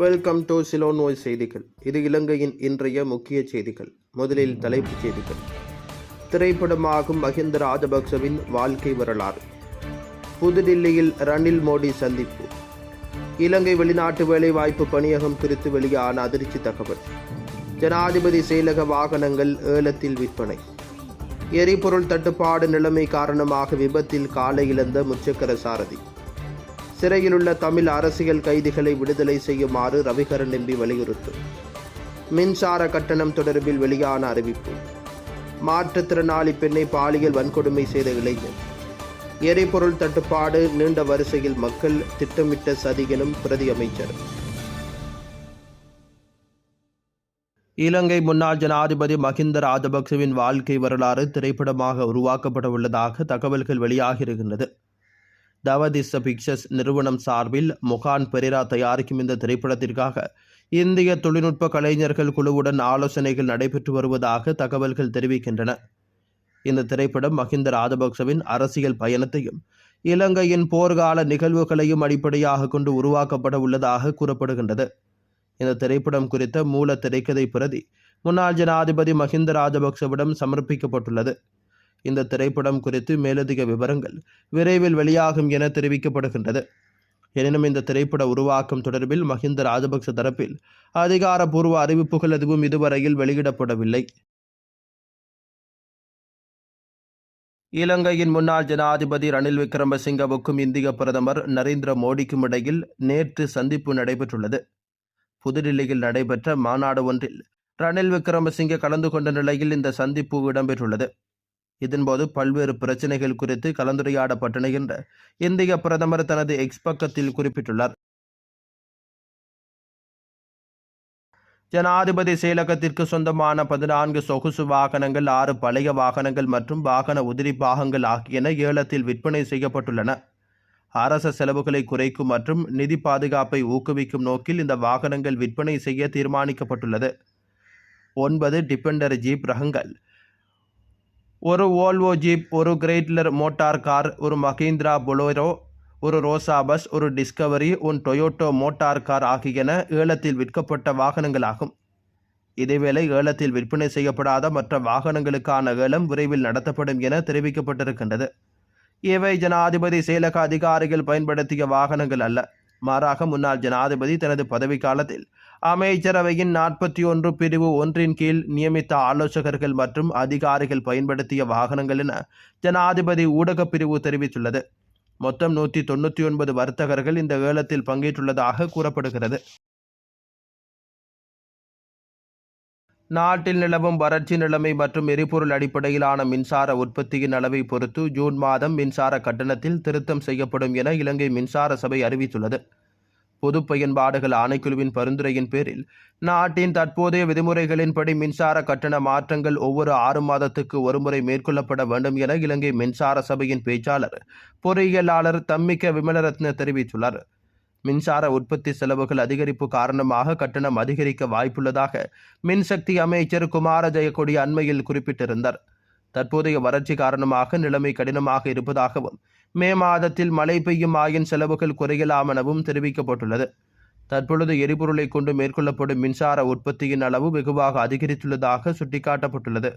Welcome to சிலோனோய் செய்திகள் இது இலங்கையின் இன்றைய முக்கிய செய்திகள். முதலில் தலைப்புச் செய்திகள். திரைப்படமாகும் மஹிந்த ராஜபக்சவின் வாழ்க்கை வரலாறு. புதுடில்லியில் ரணில் மோடி சந்திப்பு. இலங்கை வெளிநாட்டு வேலைவாய்ப்பு பணியகம் குறித்து வெளியான அதிர்ச்சி தகவல். ஜனாதிபதி செயலக வாகனங்கள் ஏலத்தில் விற்பனை. எரிபொருள் தட்டுப்பாடு நிலைமை காரணமாக விபத்தில் காலை இழந்த முச்சக்கர சாரதி. சிறையிலுள்ள தமிழ் அரசியல் கைதிகளை விடுதலை செய்யுமாறு ரவிகரன் எம்பி வலியுறுத்தும் மின்சார கட்டணம் தொடர்பில் வெளியான அறிவிப்பு. மாற்றுத்திறனாளி பெண்ணை பாலியல் வன்கொடுமை செய்த இளைஞர் எரிபொருள் தட்டுப்பாடு நீண்ட வரிசையில் மக்கள் திட்டமிட்ட சதி எனும் பிரதி அமைச்சர். இலங்கை முன்னாள் ஜனாதிபதி மஹிந்த ராஜபக்சவின் வாழ்க்கை வரலாறு திரைப்படமாக உருவாக்கப்பட உள்ளதாக தகவல்கள் வெளியாகியிருக்கின்றது தவதிச பிக்சர்ஸ் நிறுவனம் சார்பில் முகான் பெரிரா தயாரிக்கும் இந்த திரைப்படத்திற்காக இந்திய தொழில்நுட்ப கலைஞர்கள் குழுவுடன் ஆலோசனைகள் நடைபெற்று வருவதாக தகவல்கள் தெரிவிக்கின்றன. இந்த திரைப்படம் மஹிந்த ராஜபக்சவின் அரசியல் பயணத்தையும் இலங்கையின் போர்க்கால நிகழ்வுகளையும் அடிப்படையாக கொண்டு உருவாக்கப்பட உள்ளதாக கூறப்படுகின்றது. இந்த திரைப்படம் குறித்த மூல திரைக்கதை பிரதி முன்னாள் ஜனாதிபதி மஹிந்த ராஜபக்சவிடம் சமர்ப்பிக்கப்பட்டுள்ளது. இந்த திரைப்படம் குறித்து மேலதிக விவரங்கள் விரைவில் வெளியாகும் என தெரிவிக்கப்படுகின்றது. எனினும் இந்த திரைப்பட உருவாக்கம் தொடர்பில் மஹிந்த ராஜபக்ச தரப்பில் அதிகாரப்பூர்வ அறிவிப்புகள் எதுவும் இதுவரையில் வெளியிடப்படவில்லை. இலங்கையின் முன்னாள் ஜனாதிபதி ரணில் விக்ரமசிங்கவுக்கும் இந்திய பிரதமர் நரேந்திர மோடிக்கும் இடையில் நேற்று சந்திப்பு நடைபெற்றுள்ளது. புதுடில்லியில் நடைபெற்ற மாநாடு ஒன்றில் ரணில் விக்ரமசிங்கே கலந்து கொண்ட நிலையில் இந்த சந்திப்பு இடம்பெற்றுள்ளது. இதன்போது பல்வேறு பிரச்சனைகள் குறித்து கலந்துரையாடப்பட்டன என்று இந்திய பிரதமர் தனது எக்ஸ் பக்கத்தில் குறிப்பிட்டுள்ளார். ஜனாதிபதி செயலகத்திற்கு சொந்தமான பதினான்கு சொகுசு வாகனங்கள் ஆறு பழைய வாகனங்கள் மற்றும் வாகன உதிரி பாகங்கள் ஆகியன ஏலத்தில் விற்பனை செய்யப்பட்டுள்ளன. அரச செலவுகளை குறைக்கும் மற்றும் நிதி பாதுகாப்பை ஊக்குவிக்கும் நோக்கில் இந்த வாகனங்கள் விற்பனை செய்ய தீர்மானிக்கப்பட்டுள்ளது. ஒன்பது டிபெண்டர் ஜீப் ரகங்கள் ஒரு ஓல்வோ ஜீப் ஒரு கிரேட்லர் மோட்டார் கார் ஒரு மஹிந்திரா பொலோரோ ஒரு ரோசா பஸ் ஒரு Discovery one Toyota motor car ஆகியன ஏலத்தில் விற்கப்பட்ட வாகனங்களாகும். இதேவேளை ஏலத்தில் விற்பனை செய்யப்படாத மற்ற வாகனங்களுக்கான ஏலம் விரைவில் நடத்தப்படும் என தெரிவிக்கப்பட்டிருக்கின்றது. இவை ஜனாதிபதி செயலக அதிகாரிகள் பயன்படுத்திய வாகனங்கள் அல்ல. மாறாக முன்னாள் ஜனாதிபதி தனது பதவிக்காலத்தில் அமைச்சரவையின் நாற்பத்தி ஒன்று பிரிவு ஒன்றின் கீழ் நியமித்த ஆலோசகர்கள் மற்றும் அதிகாரிகள் பயன்படுத்திய வாகனங்கள் என ஜனாதிபதி ஊடகப் பிரிவு தெரிவித்துள்ளது. மொத்தம் நூற்றி தொண்ணூற்றி ஒன்பது வர்த்தகர்கள் இந்த ஏலத்தில் பங்கேற்றுள்ளதாக கூறப்படுகிறது. நாட்டில் நிலவும் வறட்சி நிலைமை மற்றும் எரிபொருள் அடிப்படையிலான மின்சார உற்பத்தியின் அளவை பொறுத்து ஜூன் மாதம் மின்சார கட்டணத்தில் திருத்தம் செய்யப்படும் என இலங்கை மின்சார சபை அறிவித்துள்ளது. பொது பயன்பாடுகள் ஆணைக்குழுவின் பரிந்துரையின் பேரில் நாட்டின் தற்போதைய விதிமுறைகளின்படி மின்சார கட்டண மாற்றங்கள் ஒவ்வொரு ஆறு மாதத்துக்கு ஒருமுறை மேற்கொள்ளப்பட வேண்டும் என இலங்கை மின்சார சபையின் பேச்சாளர் பொறியியலாளர் தம்மிக்க விமலரத்ன தெரிவித்துள்ளார். மின்சார உற்பத்தி செலவுகள் அதிகரிப்பு காரணமாக கட்டணம் அதிகரிக்க வாய்ப்புள்ளதாக மின்சக்தி அமைச்சர் குமார ஜெயக்கொடி அண்மையில் குறிப்பிட்டிருந்தார். தற்போதைய வறட்சி காரணமாக நிலைமை கடினமாக இருப்பதாகவும் மே மாதத்தில் மழை பெய்யும் ஆயின் செலவுகள் குறையலாம் எனவும் தெரிவிக்கப்பட்டுள்ளது. தற்பொழுது எரிபொருளை கொண்டு மேற்கொள்ளப்படும் மின்சார உற்பத்தியின் அளவு வெகுவாக அதிகரித்துள்ளதாக சுட்டிக்காட்டப்பட்டுள்ளது.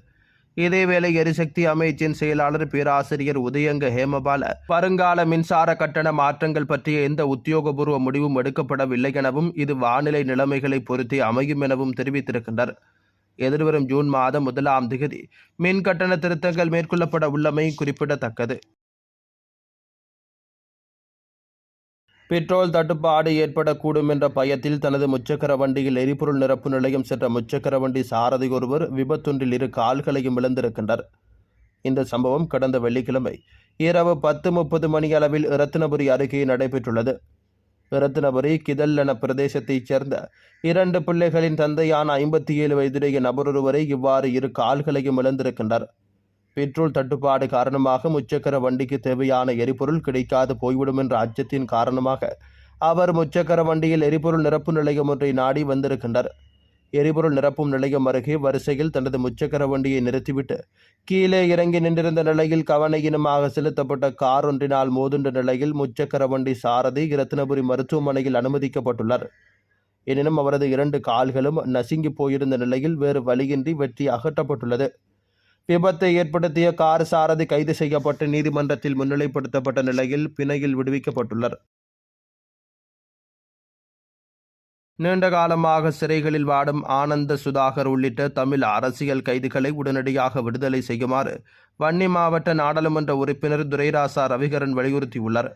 இதேவேளை எரிசக்தி அமைச்சின் செயலாளர் பேராசிரியர் உதயங்க ஹேமபால வருங்கால மின்சார கட்டண மாற்றங்கள் பற்றிய எந்த உத்தியோகபூர்வ முடிவும் எடுக்கப்படவில்லை எனவும் இது வானிலை நிலைமைகளை பொறுத்தே அமையும் எனவும் தெரிவித்திருக்கின்றனர். எதிர்வரும் ஜூன் மாதம் முதலாம் திகதி மின் கட்டண திருத்தங்கள் மேற்கொள்ளப்பட உள்ளமை குறிப்பிடத்தக்கது. பெட்ரோல் தட்டுப்பாடு ஏற்படக்கூடும் என்ற பயத்தில் தனது முச்சக்கர வண்டியில் எரிபொருள் நிரப்பு நிலையம் சென்ற முச்சக்கர வண்டி சாரதி ஒருவர் விபத்தொன்றில் இரு கால்களையும் இழந்திருக்கின்றார். இந்த சம்பவம் கடந்த வெள்ளிக்கிழமை இரவு பத்து முப்பது மணி அளவில் இரத்தினபுரி அருகே நடைபெற்றுள்ளது. இரத்தினபுரி கிதல்லன பிரதேசத்தைச் சேர்ந்த இரண்டு பிள்ளைகளின் தந்தையான ஐம்பத்தி ஏழு வயதுடைய நபரொருவரை இவ்வாறு இரு கால்களையும் இழந்திருக்கின்றார். பெட்ரோல் தட்டுப்பாடு காரணமாக முச்சக்கர வண்டிக்கு தேவையான எரிபொருள் கிடைக்காது போய்விடும் என்ற அச்சத்தின் காரணமாக அவர் முச்சக்கர வண்டியில் எரிபொருள் நிரப்பு நிலையம் ஒன்றை நாடி வந்திருக்கின்றார். எரிபொருள் நிரப்பும் நிலையம் அருகே வரிசையில் தனது முச்சக்கர வண்டியை நிறுத்திவிட்டு கீழே இறங்கி நின்றிருந்த நிலையில் கவனையினமாக செலுத்தப்பட்ட கார் ஒன்றினால் மோதுண்ட நிலையில் முச்சக்கர வண்டி சாரதி இரத்தினபுரி மருத்துவமனையில் அனுமதிக்கப்பட்டுள்ளார். எனினும் அவரது இரண்டு கால்களும் நசுங்கி போயிருந்த நிலையில் வேறு வழியின்றி வெற்றி அகற்றப்பட்டுள்ளது. விபத்தை ஏற்படுத்திய கார் சாரதி கைது செய்யப்பட்டு நீதிமன்றத்தில் முன்னிலைப்படுத்தப்பட்ட நிலையில் பிணையில் விடுவிக்கப்பட்டுள்ளார் நீண்ட காலமாக சிறைகளில் வாடும் ஆனந்த சுதாகர் உள்ளிட்ட தமிழ் அரசியல் கைதிகளை உடனடியாக விடுதலை செய்யுமாறு வன்னி மாவட்ட நாடாளுமன்ற உறுப்பினர் துரைராசா ரவிகரன் வலியுறுத்தியுள்ளார்.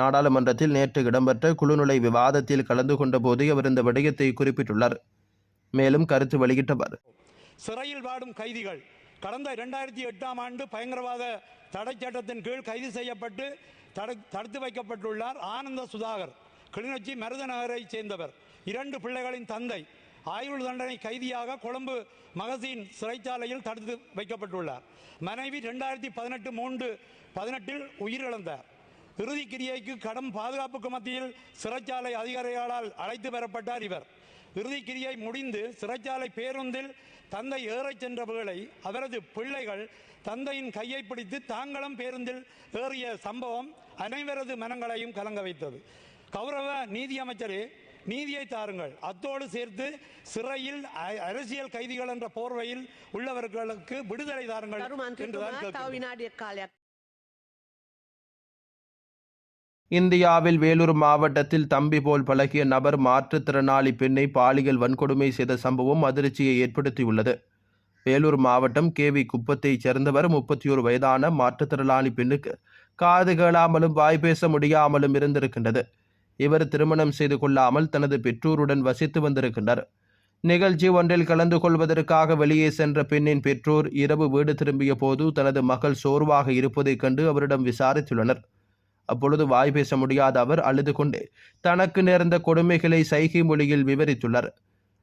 நாடாளுமன்றத்தில் நேற்று இடம்பெற்ற குழுநிலை விவாதத்தில் கலந்து கொண்டபோது அவர் இந்த விடயத்தை குறிப்பிட்டுள்ளார். மேலும் கருத்து வெளியிட்டவர். சிறையில் வாடும் கைதிகள் கடந்த இரண்டாயிரத்தி எட்டாம் ஆண்டு பயங்கரவாத தடை சட்டத்தின் கீழ் கைது செய்யப்பட்டு தடு- தடுத்து வைக்கப்பட்டுள்ளார் ஆனந்த சுதாகர். கிளிநொச்சி மருத நகரைச் சேர்ந்தவர். இரண்டு பிள்ளைகளின் தந்தை. ஆயுள் தண்டனை கைதியாக கொழும்பு மகசீன் சிறைச்சாலையில் தடுத்து வைக்கப்பட்டுள்ளார். மனைவி இரண்டாயிரத்தி பதினெட்டு மூன்று பதினெட்டில் உயிரிழந்தார். இறுதி கிரியைக்கு கடும் பாதுகாப்புக்கு மத்தியில் சிறைச்சாலை அதிகாரிகளால் அழைத்து பெறப்பட்டார் இவர். இறுதி கிரியை முடிந்து சிறைச்சாலை பேருந்தில் தந்தை ஏறச் சென்ற வேளை அவரது பிள்ளைகள் தந்தையின் கையை பிடித்து தாங்களும் பேருந்தில் ஏறிய சம்பவம் அனைவரது மனங்களையும் கலங்க வைத்தது. கௌரவ நீதி அமைச்சரே நீதியை தாருங்கள். அத்தோடு சேர்த்து சிறையில் அரசியல் கைதிகள் என்ற போர்வையில் உள்ளவர்களுக்கு விடுதலை தாருங்கள் என்றுதான் இந்தியாவில் வேலூர் மாவட்டத்தில் தம்பி போல் பழகிய நபர் மாற்றுத்திறனாளி பெண்ணை பாலியல் வன்கொடுமை செய்த சம்பவம் அதிர்ச்சியை ஏற்படுத்தியுள்ளது. வேலூர் மாவட்டம் கேவி குப்பத்தைச் சேர்ந்தவர் முப்பத்தி ஒரு வயதான மாற்றுத்திறனாளி பெண்ணுக்கு காது கேளாமலும் வாய் பேச முடியாமலும் இருந்திருக்கின்றது. இவர் திருமணம் செய்து கொள்ளாமல் தனது பெற்றோருடன் வசித்து வந்திருக்கின்றார். நிகழ்ச்சி ஒன்றில் கலந்து கொள்வதற்காக வெளியே சென்ற பெண்ணின் பெற்றோர் இரவு வீடு திரும்பிய போது தனது மகள் சோர்வாக இருப்பதைக் கண்டு அவரிடம் விசாரித்துள்ளனர். அப்பொழுது வாய் பேச முடியாத அவர் அழுது கொண்டு தனக்கு நேர்ந்த கொடுமைகளை சைகை மொழியில் விவரித்துள்ளார்.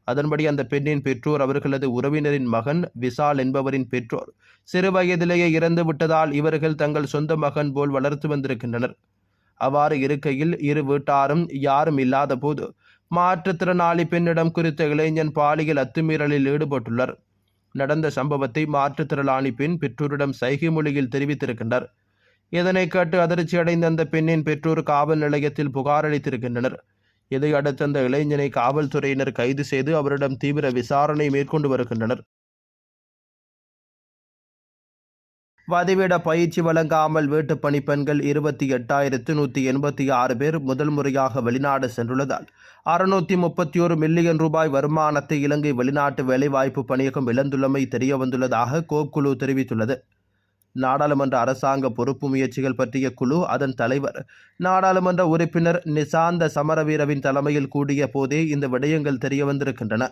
அதன்படி அந்த பெண்ணின் பெற்றோர் அவர்களது உறவினரின் மகன் விசால் என்பவரின் பெற்றோர் சிறு வயதிலேயே இறந்து விட்டதால் இவர்கள் தங்கள் சொந்த மகன் போல் வளர்த்து வந்திருக்கின்றனர். அவ்வாறு இருக்கையில் இரு வீட்டாரும் யாரும் இல்லாத போது மாற்றுத்திறனாளி பெண்ணிடம் குறித்த இளைஞன் பாலியல் அத்துமீறலில் ஈடுபட்டுள்ளார். நடந்த சம்பவத்தை மாற்றுத்திறனாளி பெண் பெற்றோரிடம் சைகை மொழியில் தெரிவித்திருக்கின்றார். இதனை கேட்டு அதிர்ச்சி அடைந்த அந்த பெண்ணின் பெற்றோர் காவல் நிலையத்தில் புகார் அளித்திருக்கின்றனர். இதையடுத்து அந்த இளைஞனை காவல்துறையினர் கைது செய்து அவரிடம் தீவிர விசாரணை மேற்கொண்டு வருகின்றனர். வதிவிட பயிற்சி வழங்காமல் வீட்டுப் பணிப்பெண்கள் இருபத்தி எட்டாயிரத்து நூற்றி எண்பத்தி ஆறு பேர் முதல் முறையாக வெளிநாடு சென்றுள்ளதால் அறுநூற்றி முப்பத்தி ஒரு மில்லியன் ரூபாய் வருமானத்தை இலங்கை வெளிநாட்டு வேலைவாய்ப்பு பணியகம் இழந்துள்ளமை தெரியவந்துள்ளதாக கோக்குழு தெரிவித்துள்ளது. நாடாளுமன்ற அரசாங்க பொறுப்பு முயற்சிகள் பற்றிய குழு அதன் தலைவர். நாடாளுமன்ற உறுப்பினர் நிசாந்த சமரவீரவின் தலைமையில் கூடிய போதே இந்த விடயங்கள் தெரிய வந்திருக்கின்றன.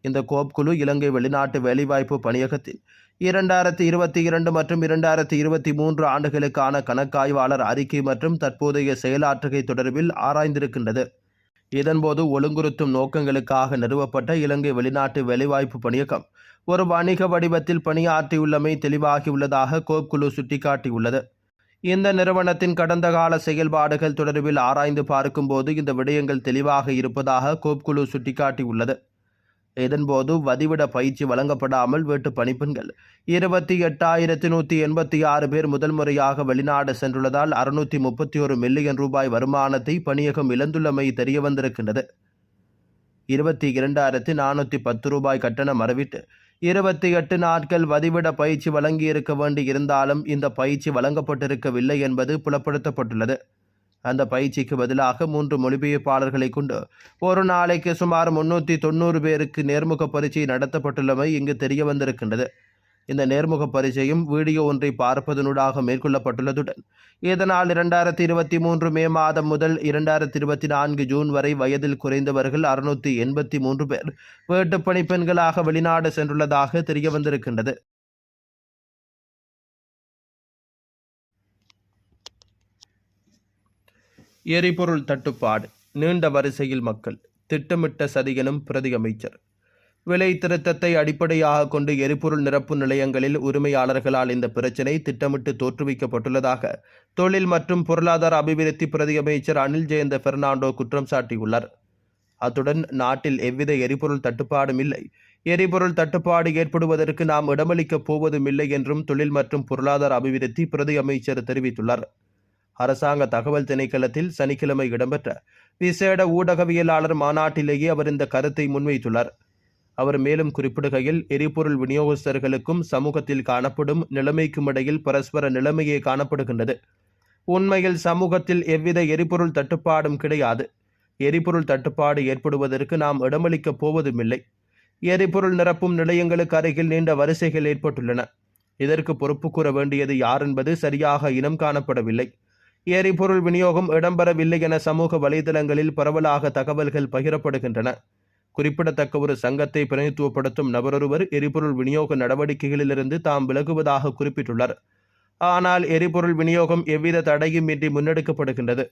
இந்த கோப் குழு இலங்கை வெளிநாட்டு வேலைவாய்ப்பு பணியகத்தில் இரண்டாயிரத்தி இருபத்தி இரண்டு மற்றும் இரண்டாயிரத்தி இருபத்தி மூன்று ஆண்டுகளுக்கான கணக்காய்வாளர் அறிக்கை மற்றும் தற்போதைய செயலாற்றுகை தொடர்பில் ஆராய்ந்திருக்கின்றது. இதன்போது ஒழுங்குறுத்தும் நோக்கங்களுக்காக நிறுவப்பட்ட இலங்கை வெளிநாட்டு வேலைவாய்ப்பு பணியகம். ஒரு வணிக வடிவத்தில் பணியாற்றியுள்ளமை தெளிவாகியுள்ளதாக கோப் குழு சுட்டிக்காட்டியுள்ளது. இந்த நிறுவனத்தின் கடந்த கால செயல்பாடுகள் தொடர்பில் ஆராய்ந்து பார்க்கும்போது இந்த விடயங்கள் தெளிவாக இருப்பதாக கோப் குழு சுட்டிக்காட்டியுள்ளது. இதன்போது வதிவிட பயிற்சி வழங்கப்படாமல் வீட்டு பணிப்பெண்கள். இருபத்தி எட்டாயிரத்தி நூற்றி எண்பத்தி ஆறு பேர் முதல் முறையாக வெளிநாடு சென்றுள்ளதால் அறுநூற்றி முப்பத்தி ஒரு மில்லியன் ரூபாய் வருமானத்தை பணியகம் இழந்துள்ளமை தெரிய வந்திருக்கின்றது. இருபத்தி இரண்டாயிரத்தி நானூற்றி பத்து ரூபாய் கட்டணம் மறவிட்டு இருபத்தி எட்டு நாட்கள் வதிவிட பயிற்சி வழங்கியிருக்க வேண்டி இருந்தாலும் இந்த பயிற்சி வழங்கப்பட்டிருக்கவில்லை என்பது புலப்படுத்தப்பட்டுள்ளது. அந்த பயிற்சிக்கு பதிலாக மூன்று மொழிபெயர்ப்பாளர்களை கொண்டு ஒரு நாளைக்கு சுமார் முன்னூற்றி தொண்ணூறு பேருக்கு நேர்முக பரீட்சை நடத்தப்பட்டுள்ளமை இங்கு தெரிய வந்திருக்கின்றது. இந்த நேர்முக பரீட்சையும் வீடியோ ஒன்றை பார்ப்பதனூடாக மேற்கொள்ளப்பட்டுள்ளதுடன் இதனால் இரண்டாயிரத்தி இருபத்தி மூன்று மே மாதம் முதல் இரண்டாயிரத்தி இருபத்தி நான்கு ஜூன் வரை வயதில் குறைந்தவர்கள் அறுநூற்றி எண்பத்தி மூன்று பேர் வீட்டுப் பணிப்பெண்களாக வெளிநாடு சென்றுள்ளதாக தெரிய வந்திருக்கின்றது. எரிபொருள் தட்டுப்பாடு நீண்ட வரிசையில் மக்கள் திட்டமிட்ட சதியெனும் பிரதி அமைச்சர் விலை திருத்தத்தை அடிப்படையாக கொண்டு எரிபொருள் நிரப்பு நிலையங்களில் உரிமையாளர்களால் இந்த பிரச்சினை திட்டமிட்டு தோற்றுவிக்கப்பட்டுள்ளதாக தொழில் மற்றும் பொருளாதார அபிவிருத்தி பிரதி அமைச்சர் அனில் ஜெயந்த பெர்னாண்டோ குற்றம் சாட்டியுள்ளார். அத்துடன் நாட்டில் எவ்வித எரிபொருள் தட்டுப்பாடும் இல்லை. எரிபொருள் தட்டுப்பாடு ஏற்படுவதற்கு நாம் இடமளிக்கப் போவதும் இல்லை என்றும் தொழில் மற்றும் பொருளாதார அபிவிருத்தி பிரதி அமைச்சர் தெரிவித்துள்ளார். அரசாங்க தகவல் திணைக்களத்தில் சனிக்கிழமை இடம்பெற்ற விசேட ஊடகவியலாளர் மாநாட்டிலேயே அவர் இந்த கருத்தை முன்வைத்துள்ளார். அவர் மேலும் குறிப்பிடுகையில் எரிபொருள் விநியோகஸ்தர்களுக்கும் சமூகத்தில் காணப்படும் நிலைமைக்கும் இடையில் பரஸ்பர நிலைமையே காணப்படுகின்றது. உண்மையில் சமூகத்தில் எவ்வித எரிபொருள் தட்டுப்பாடும் கிடையாது. எரிபொருள் தட்டுப்பாடு ஏற்படுவதற்கு நாம் இடமளிக்கப் போவதுமில்லை. எரிபொருள் நிரப்பும் நிலையங்களுக்கு அருகில் நீண்ட வரிசைகள் ஏற்பட்டுள்ளன. இதற்கு பொறுப்பு கூற வேண்டியது யார் என்பது சரியாக இனம் காணப்படவில்லை. எரிபொருள் விநியோகம் இடம்பெறவில்லை என சமூக வலைதளங்களில் பரவலாக தகவல்கள் பகிரப்படுகின்றன. குறிப்பிடத்தக்க ஒரு சங்கத்தை பிரதித்துவப்படுத்தும் நபரொருவர் எரிபொருள் விநியோக நடவடிக்கைகளிலிருந்து தாம் விலகுவதாக குறிப்பிட்டுள்ளார். ஆனால் எரிபொருள் விநியோகம் எவ்வித தடையுமின்றி முன்னெடுக்கப்படுகின்றது.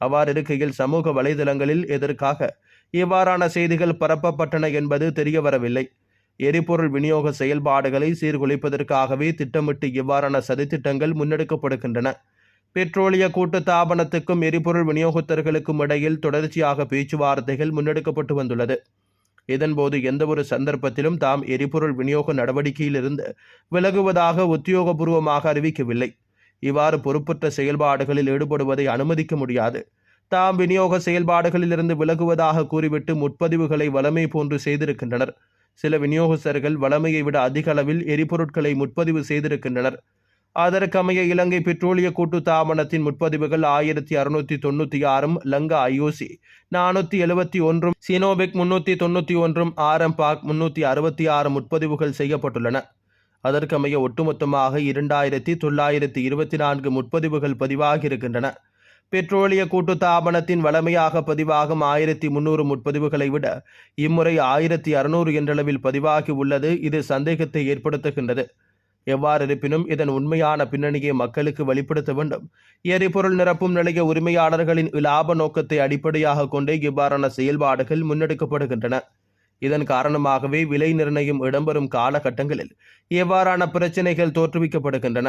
அவ்வாறு இருக்கையில் சமூக வலைதளங்களில் எதற்காக இவ்வாறான செய்திகள் பரப்பப்பட்டன என்பது தெரியவரவில்லை. எரிபொருள் விநியோக செயல்பாடுகளை சீர்குலைப்பதற்காகவே திட்டமிட்டு இவ்வாறான சதித்திட்டங்கள் முன்னெடுக்கப்படுகின்றன. பெட்ரோலிய கூட்டு தாபனத்துக்கும் எரிபொருள் விநியோகத்தர்களுக்கும் இடையில் தொடர்ச்சியாக பேச்சுவார்த்தைகள் முன்னெடுக்கப்பட்டு வந்துள்ளது. இதன்போது எந்தவொரு சந்தர்ப்பத்திலும் தாம் எரிபொருள் விநியோக நடவடிக்கையிலிருந்து விலகுவதாக உத்தியோகபூர்வமாக அறிவிக்கவில்லை. இவ்வாறு பொறுப்பற்ற செயல்பாடுகளில் ஈடுபடுவதை அனுமதிக்க முடியாது. தாம் விநியோக செயல்பாடுகளிலிருந்து விலகுவதாக கூறிவிட்டு முற்பதிவுகளை வளமை போன்று செய்திருக்கின்றனர். சில விநியோகஸ்தர்கள் வளமையை விட அதிக அளவில் எரிபொருட்களை முற்பதிவு செய்திருக்கின்றனர். அதற்கமைய இலங்கை பெட்ரோலிய கூட்டு தாபனத்தின் முற்பதிவுகள் ஆயிரத்தி அறுநூத்தி தொண்ணூற்றி ஆறும் லங்கா ஐஓசி. நானூற்றி எழுபத்தி ஒன்றும் சினோபெக் முன்னூற்றி தொண்ணூற்றி ஒன்றும் ஆரம்பாக் முன்னூற்றி அறுபத்தி ஆறு முற்பதிவுகள் செய்யப்பட்டுள்ளன. அதற்கமைய ஒட்டுமொத்தமாக இரண்டாயிரத்தி தொள்ளாயிரத்தி இருபத்தி நான்கு முற்பதிவுகள் பதிவாகியிருக்கின்றன. பெட்ரோலிய கூட்டு தாபனத்தின் வளமையாக பதிவாகும் ஆயிரத்தி முன்னூறு முற்பதிவுகளை விட இம்முறை ஆயிரத்தி அறுநூறு என்றளவில் பதிவாகி உள்ளது. இது சந்தேகத்தை ஏற்படுத்துகின்றது. எவ்வாறு இருப்பினும் இதன் உண்மையான பின்னணியை மக்களுக்கு வெளிப்படுத்த வேண்டும். எரிபொருள் நிரப்பும் நிலைய உரிமையாளர்களின் இலாப நோக்கத்தை அடிப்படையாக கொண்டே இவ்வாறான செயல்பாடுகள் முன்னெடுக்கப்படுகின்றன. இதன் காரணமாகவே விலை நிர்ணயம் இடம்பெறும் காலகட்டங்களில் எவ்வாறான பிரச்சினைகள் தோற்றுவிக்கப்படுகின்றன.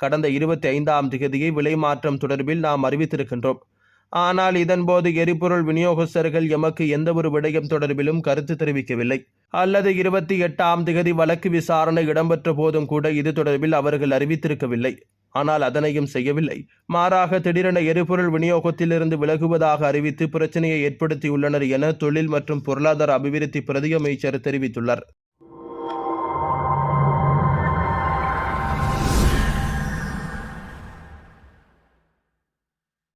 கடந்த இருபத்தி ஐந்தாம் தேதியை விலை மாற்றம் தொடர்பில் நாம் அறிவித்திருக்கின்றோம். ஆனால் இதன்போது எரிபொருள் விநியோகஸ்தர்கள் எமக்கு எந்தவொரு விடயம் தொடர்பிலும் கருத்து தெரிவிக்கவில்லை. அல்லது இருபத்தி எட்டாம் திகதி வழக்கு விசாரணை இடம்பெற்ற போதும் கூட இது தொடர்பில் அவர்கள் அறிவித்திருக்கவில்லை. ஆனால் அதனையும் செய்யவில்லை. மாறாக திடீரென எரிபொருள் விநியோகத்திலிருந்து விலகுவதாக அறிவித்து பிரச்சனையை ஏற்படுத்தியுள்ளனர் என தொழில் மற்றும் பொருளாதார அபிவிருத்தி பிரதியமைச்சர் தெரிவித்துள்ளார்.